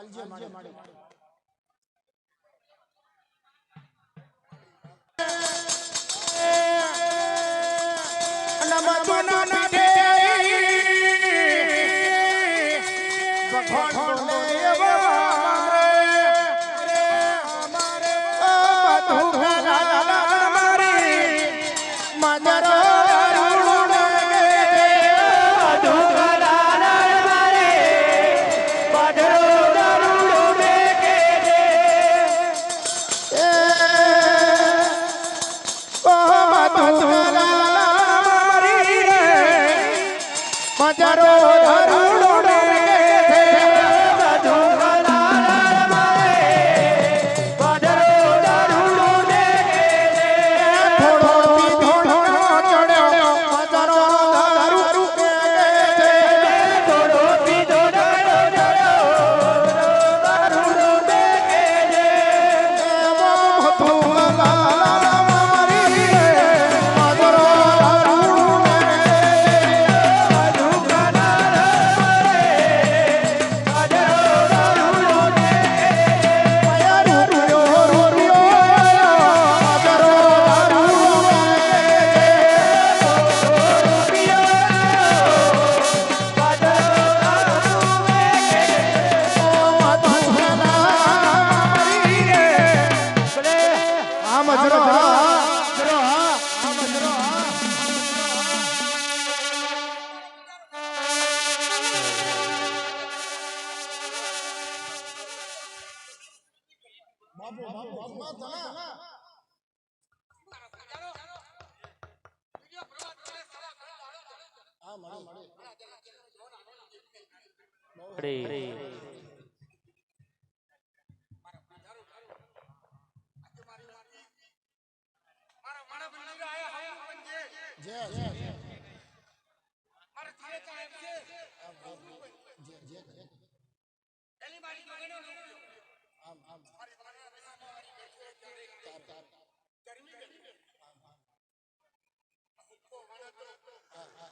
ಆಲ್ಜೆ ಮಾಡಿ ಮಾಡಿ ನಮ್ಮ બાપુ બાપુ બાપુ તને હા મળે મળે જે જે જે. જે જે. જે આમ આમ.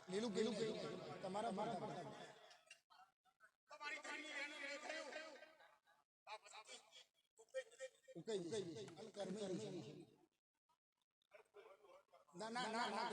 લીલું કેલું કેલું તમારા મારા ઉકાઈ રહી છે. ના ના ના ના